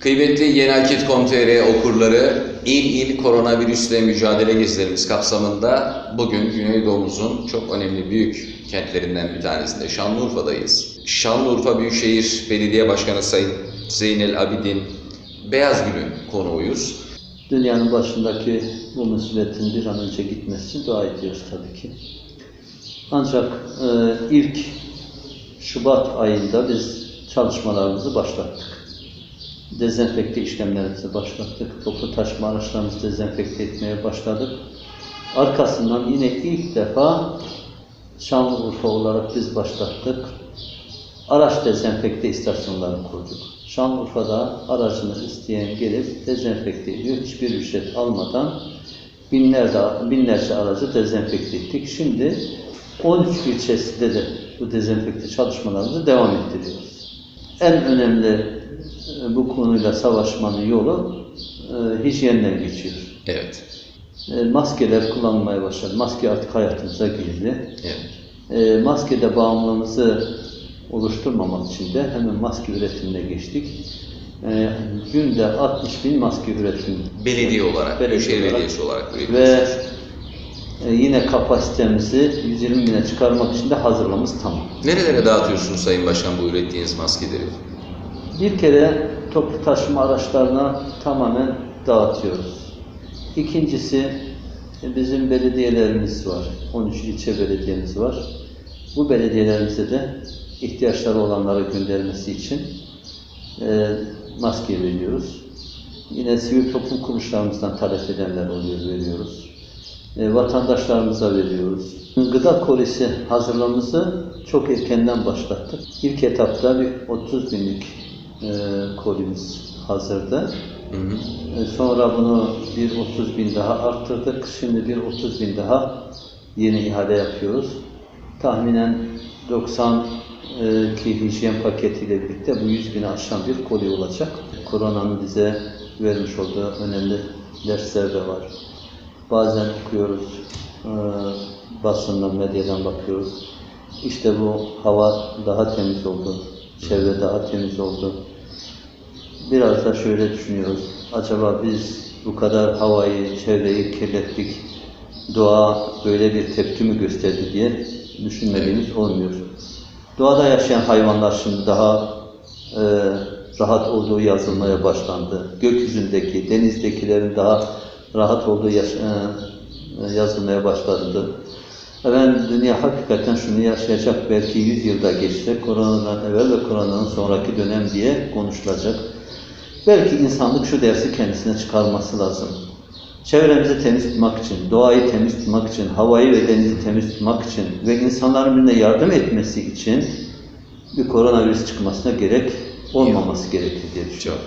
Kıymetli Yeni Akit.com.tr okurları, il il koronavirüsle mücadele gezilerimiz kapsamında bugün Güneydoğumuzun çok önemli büyük kentlerinden bir tanesinde Şanlıurfa'dayız. Şanlıurfa Büyükşehir Belediye Başkanı Sayın Zeynel Abidin Beyazgül'ün konuğuyuz. Dünyanın başındaki bu musibetin bir an önce gitmesi dua ediyoruz tabii ki. Ancak e, ilk Şubat ayında biz çalışmalarımızı başlattık. Dezenfekte işlemlerimizi başlattık. Toplu taşıma araçlarımızı dezenfekte etmeye başladık. Arkasından yine ilk defa Şanlıurfa olarak biz başlattık. Araç dezenfekte istasyonlarını kurduk. Şanlıurfa'da aracını isteyen gelip dezenfekte ediyor. Hiçbir ücret almadan binlerce, binlerce aracı dezenfekte ettik. Şimdi 13 ilçesinde de bu dezenfekte çalışmalarımızı devam ettiriyoruz. En önemli e, bu konuyla savaşmanın yolu e, hijyenden geçiyor. Evet, E, maskeler kullanmaya başladı. Maske artık hayatımıza girdi. evet. E, maskede bağımlılığımızı oluşturmamak için de hemen maske üretimine geçtik. E, günde 60 bin maske üretim Belediye olarak, Belediye Büyükşehir olarak. Belediyesi olarak ve üretiyorsunuz. E, yine kapasitemizi 120 bine çıkarmak için de hazırlığımız tamam. Nerelere dağıtıyorsunuz Sayın Başkan bu ürettiğiniz maskeleri? Bir kere toplu taşıma araçlarına tamamen dağıtıyoruz. İkincisi e, bizim belediyelerimiz var. 13 ilçe belediyemiz var. Bu belediyelerimize de ihtiyaçları olanlara göndermesi için e, maske veriyoruz. Yine sivil toplum kuruluşlarımızdan talep edenler oluyor, veriyoruz. E, vatandaşlarımıza veriyoruz. Gıda kolisi hazırlığımızı çok erkenden başlattık. İlk etapta bir 30 binlik e, kolimiz hazırdı. Hı hı. E, Sonra bunu bir 30 bin daha arttırdık. Şimdi bir 30 bin daha yeni ihale yapıyoruz. Tahminen 90 e, ki hijyen paketiyle birlikte bu 100 bini aşan bir koli olacak. Koronanın bize vermiş olduğu önemli dersler de var. Bazen okuyoruz, e, basından, medyadan bakıyoruz. İşte bu hava daha temiz oldu, çevre daha temiz oldu. Biraz da şöyle düşünüyoruz. Acaba biz bu kadar havayı, çevreyi kirlettik. Doğa böyle bir tepki mi gösterdi diye düşünmediğimiz olmuyor. Doğada yaşayan hayvanlar şimdi daha e, rahat olduğu yazılmaya başlandı. Gökyüzündeki, denizdekilerin daha rahat olduğu e, yazılmaya başlandı. Ben dünya hakikaten şunu yaşayacak belki 100 yılda geçse koronadan evvel ve koronanın sonraki dönem diye konuşulacak. Belki insanlık şu dersi kendisine çıkarması lazım. Çevremizi temiz tutmak için, doğayı temiz tutmak için, havayı ve denizi temiz tutmak için ve insanların birbirine yardım etmesi için bir koronavirüs çıkmasına gerek olmaması gerekir diye düşünüyorum.